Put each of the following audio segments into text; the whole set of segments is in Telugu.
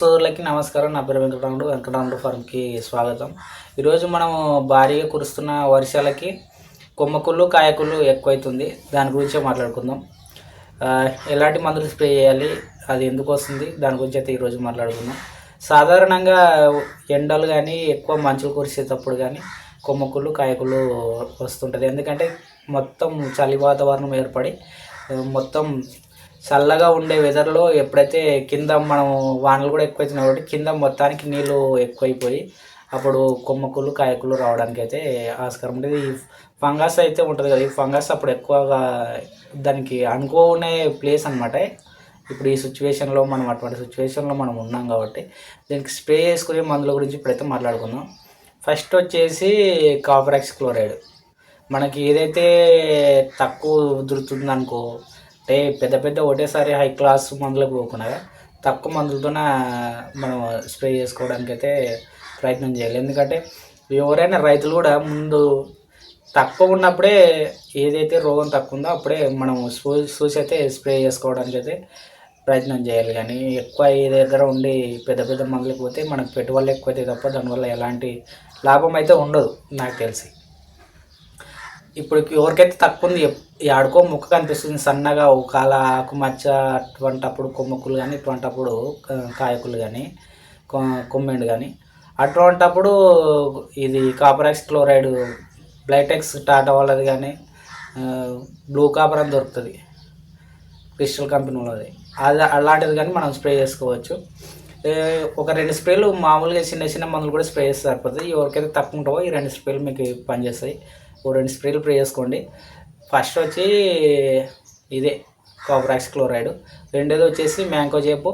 సోదరులకి నమస్కారం. నా పేరు వెంకటరాముడు. వెంకటరాముడు ఫార్మ్కి స్వాగతం. ఈరోజు మనం భారీగా కురుస్తున్న వర్షాలకి కొమ్మకుళ్ళు కాయకుళ్ళు ఎక్కువైతుంది. దాని గురించే మాట్లాడుకుందాం. ఎలాంటి మందులు స్ప్రే చేయాలి? అది ఎందుకు వస్తుంది? దాని గురించి అయితే ఈరోజు మాట్లాడుకుందాం. సాధారణంగా ఎండలు కానీ ఎక్కువ మంచులు కురిసేటప్పుడు కానీ కొమ్మకుళ్ళు కాయకుళ్ళు వస్తుంటుంది. ఎందుకంటే మొత్తం చలి వాతావరణం ఏర్పడి మొత్తం చల్లగా ఉండే వెదర్లో ఎప్పుడైతే కింద మనం వానలు కూడా ఎక్కువ వచ్చినాయి కాబట్టి కింద మొత్తానికి నీళ్ళు ఎక్కువైపోయి అప్పుడు కొమ్మకులు కాయకులు రావడానికి అయితే ఆస్కారం ఉంటుంది ఈ ఫంగస్ అయితే ఉంటుంది కదా ఈ ఫంగస్ అప్పుడు ఎక్కువగా దానికి అనుకోనే ప్లేస్ అనమాట ఇప్పుడు ఈ సిచ్యువేషన్లో మనం అటువంటి సిచ్యువేషన్లో మనం ఉన్నాం కాబట్టి దీనికి స్ప్రే చేసుకునే మందుల గురించి ఇప్పుడైతే మాట్లాడుకుందాం. ఫస్ట్ వచ్చేసి కాపరాక్స్ క్లోరైడ్ మనకి ఏదైతే తక్కువ ఉదురుతుందనుకో అంటే పెద్ద పెద్ద ఒకటేసారి హై క్లాస్ మందులకు పోకుండా తక్కువ మందులతోన మనం స్ప్రే చేసుకోవడానికి అయితే ప్రయత్నం చేయాలి. ఎందుకంటే ఎవరైనా రైతులు కూడా ముందు తక్కువ ఉన్నప్పుడే ఏదైతే రోగం తక్కువ ఉందో అప్పుడే మనం చూసి అయితే స్ప్రే చేసుకోవడానికి అయితే ప్రయత్నం చేయాలి. కానీ ఎక్కువ ఈ దగ్గర ఉండి పెద్ద పెద్ద మందులకు పోతే మనకు పెట్టుబడులు ఎక్కువైతే తప్ప దానివల్ల ఎలాంటి లాభం అయితే ఉండదు నాకు తెలిసి. ఇప్పుడు ఎవరికైతే తక్కువ ఉంది ఆడుకో ముక్క కనిపిస్తుంది సన్నగా ఒకవేళ ఆకు మచ్చ అటువంటప్పుడు కొమ్మకులు కానీ ఇటువంటప్పుడు కాయకులు కానీ కొమ్మెండు కానీ అటువంటప్పుడు ఇది కాపరాక్స్ క్లోరైడ్ బ్లైటెక్స్ టాటా వాళ్ళది కానీ బ్లూ కాపర్ అని దొరుకుతుంది. క్రిస్టల్ కంపెనీ వాళ్ళది. అది అలాంటిది కానీ మనం స్ప్రే చేసుకోవచ్చు. ఒక రెండు స్ప్రేలు మామూలుగా చిన్న చిన్న మందులు కూడా స్ప్రే చేస్తే సరిపోతుంది. ఎవరికైతే తక్కువ ఉంటావో ఈ రెండు స్ప్రేలు మీకు పనిచేస్తాయి. ఓ రెండు స్ప్రేలు స్ప్రే చేసుకోండి. ఫస్ట్ వచ్చి ఇదే కాపరాక్స్ క్లోరైడ్. రెండోది వచ్చేసి మ్యాంగో చేపు.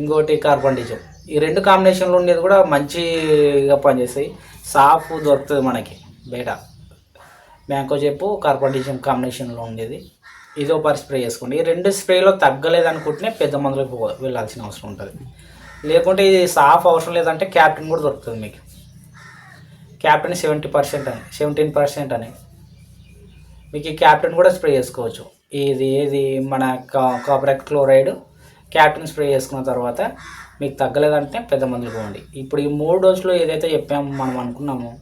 ఇంకోటి కార్బండిజం ఈ రెండు కాంబినేషన్లో ఉండేది కూడా మంచిగా పనిచేస్తాయి. సాఫ్ దొరుకుతుంది మనకి బయట. మ్యాంగో చెప్పు కార్బండిజం కాంబినేషన్లో ఉండేది. ఇదో పరి స్ప్రే చేసుకోండి. ఈ రెండు స్ప్రేలో తగ్గలేదు అనుకుంటేనే పెద్ద మందులకు వెళ్ళాల్సిన అవసరం ఉంటుంది. లేకుంటే ఇది సాఫ్ అవసరం లేదంటే క్యాప్టెన్ కూడా దొరుకుతుంది మీకు. క్యాప్టెన్ సెవెంటీ పర్సెంట్ అని సెవెంటీన్ పర్సెంట్ అని. మీకు ఈ క్యాప్టెన్ కూడా స్ప్రే చేసుకోవచ్చు. ఇది ఏది మన కా- క్లోరైడ్ క్యాప్టెన్ స్ప్రే చేసుకున్న తర్వాత మీకు తగ్గలేదంటే పెద్ద మందులు పోండి. ఇప్పుడు ఈ మూడు డోసులో ఏదైతే చెప్పామో మనం అనుకున్నామో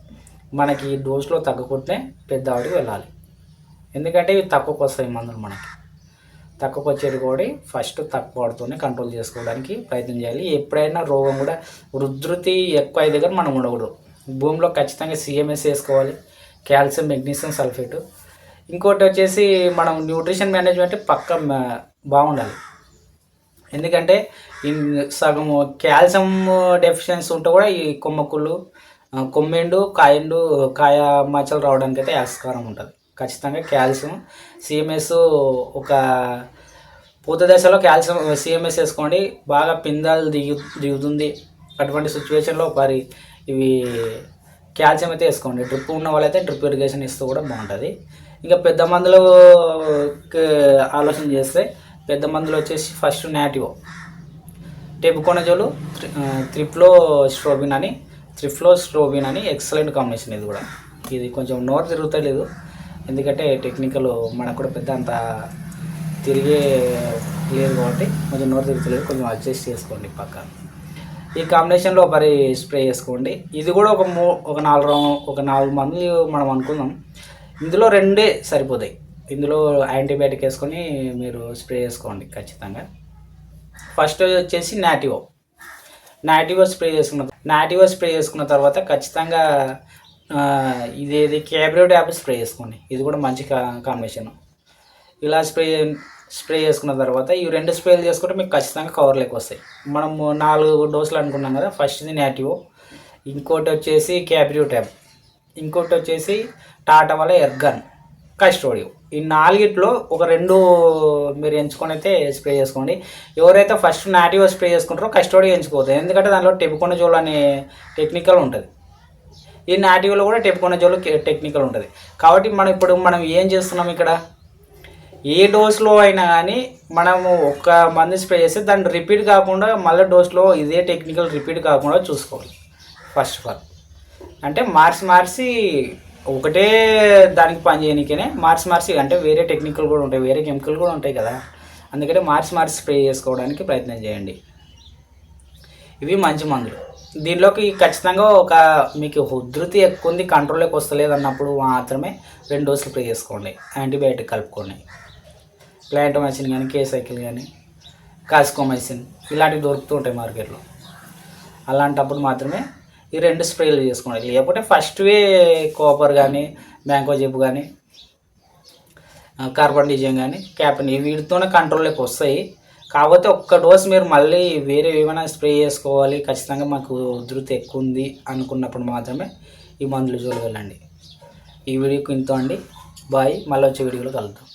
మనకి ఈ డోసులో తగ్గకుంటే పెద్ద ఆవిడకి వెళ్ళాలి. ఎందుకంటే ఇవి తక్కువకు వస్తాయి మందులు మనకి. తక్కువకు వచ్చేది కూడా ఫస్ట్ తక్కువ వాడుతూనే కంట్రోల్ చేసుకోవడానికి ప్రయత్నం చేయాలి. ఎప్పుడైనా రోగం కూడా ఉధృతి ఎక్కువ అయ్యే దగ్గర మనం ఉండకూడదు. భూమిలో ఖచ్చితంగా సిఎంఎస్ వేసుకోవాలి. Calcium magnesium sulphate. ఇంకోటి వచ్చేసి మనం న్యూట్రిషన్ మేనేజ్మెంట్ పక్క బాగుండాలి. ఎందుకంటే సగం కాల్షియం డెఫిషియన్సీ ఉంటే కూడా ఈ కొమ్మకుళ్ళు కొమ్మెండు కాయండు కాయ మచ్చలు రావడానికి అయితే ఆస్కారం ఉంటుంది. ఖచ్చితంగా కాల్షియం. సిఎంఎస్ ఒక పూత దశలో కాల్షియం సిఎంఎస్ వేసుకోండి. బాగా పిందాలు దిగు దిగుతుంది. అటువంటి సిచ్యువేషన్లో మరి ఇవి కాల్షియం అయితే వేసుకోండి. డ్రిప్ ఉన్న వాళ్ళైతే డ్రిప్ ఇరిగేషన్ ఇస్తూ కూడా బాగుంటుంది. ఇంకా పెద్ద మందులు ఆలోచన చేస్తే పెద్ద మందులు వచ్చేసి ఫస్ట్ నాటివో. టెబుకోనజోలు త్రిప్లో స్ట్రోబిన్ అని త్రిఫ్లో స్ట్రోబిన్ అని ఎక్సలెంట్ కాంబినేషన్ ఇది కూడా. ఇది కొంచెం నోరు తిరుగుతలేదు. ఎందుకంటే టెక్నికల్ మనకు కూడా పెద్ద అంత తిరిగే లేదు కాబట్టి కొంచెం నోరు తిరుగుతలేదు. కొంచెం అడ్జస్ట్ చేసుకోండి పక్క. ఈ కాంబినేషన్లో మరి స్ప్రే చేసుకోండి. ఇది కూడా ఒక మూ ఒక నాలుగు రౌండ్ ఒక నాలుగు మంది మనం అనుకుందాం. ఇందులో రెండే సరిపోతాయి. ఇందులో యాంటీబయాటిక్ వేసుకొని మీరు స్ప్రే చేసుకోండి ఖచ్చితంగా. ఫస్ట్ వచ్చేసి నాటివో నాటివో స్ప్రే చేసుకున్న నాటివో స్ప్రే చేసుకున్న తర్వాత ఖచ్చితంగా ఇదేది క్యాబ్రియో ట్యాబ్ స్ప్రే చేసుకోండి. ఇది కూడా మంచి కాంబినేషన్. ఇలా స్ప్రే స్ప్రే చేసుకున్న తర్వాత ఈ రెండు స్ప్రేలు చేసుకుంటే మీకు ఖచ్చితంగా కవర్లోకి వస్తాయి. మనము నాలుగు డోసులు అనుకున్నాం కదా ఫస్ట్ది నేటివో ఇంకోటి వచ్చేసి క్యాబ్రియో ట్యాబ్ ఇంకోటి వచ్చేసి టాటా వల్ల ఎర్గన్ కస్టోడియో ఈ నాలుగిట్లో ఒక రెండు మీరు ఎంచుకొని అయితే స్ప్రే చేసుకోండి. ఎవరైతే ఫస్ట్ నాటివో స్ప్రే చేసుకుంటారో కస్టోడియో ఎంచుకోవద్దు. ఎందుకంటే దానిలో టెపుకొండ జోల్ అనే టెక్నికల్ ఉంటుంది. ఈ నాటివ్లో కూడా టెపుకొండ జోల్ టెక్నికల్ ఉంటుంది. కాబట్టి మనం ఇప్పుడు మనం ఏం చేస్తున్నాం ఇక్కడ? ఏ డోస్లో అయినా కానీ మనము ఒక్క మంది స్ప్రే చేస్తే దాన్ని రిపీట్ కాకుండా మళ్ళీ డోస్లో ఇదే టెక్నికల్ రిపీట్ కాకుండా చూసుకోవాలి. ఫస్ట్ ఆఫ్ ఆల్ అంటే మార్చి మార్చి ఒకటే దానికి పని చేయడానికనే మార్చి మార్చి అంటే వేరే టెక్నికల్ కూడా ఉంటాయి వేరే కెమికల్ కూడా ఉంటాయి కదా. అందుకనే మార్చి మార్చి స్ప్రే చేసుకోవడానికి ప్రయత్నం చేయండి. ఇవి మంచి మందులు. దీనిలోకి ఖచ్చితంగా ఒక మీకు ఉధృతి ఎక్కువ ఉంది కంట్రోల్లోకి వస్తలేదు అన్నప్పుడు మాత్రమే రెండు డోసులు స్ప్రే చేసుకోండి. యాంటీబయాటిక్ కలుపుకోండి. ప్లాంటోమైసిన్ కానీ కేసైకిల్ కానీ కాస్కోమైసిన్ ఇలాంటివి దొరుకుతూ ఉంటాయి మార్కెట్లో. అలాంటప్పుడు మాత్రమే ఈ రెండు స్ప్రేలు చేసుకోండి. లేకపోతే ఫస్ట్వే కాపర్ కానీ బ్యాంకో జిప్ కానీ కార్బన్ డిజైన్ కానీ క్యాపిన్ వీటితోనే కంట్రోల్లోకి వస్తాయి. కాకపోతే ఒక్క డోస్ మీరు మళ్ళీ వేరే ఏమైనా స్ప్రే చేసుకోవాలి ఖచ్చితంగా మాకు ఉధృతి ఎక్కువ ఉంది అనుకున్నప్పుడు మాత్రమే ఈ మందులు చూడగలండి ఈ వీడియోకి ఇంత అండి. బాయ్. మళ్ళీ వచ్చే వీడియోలో కలుద్దాం.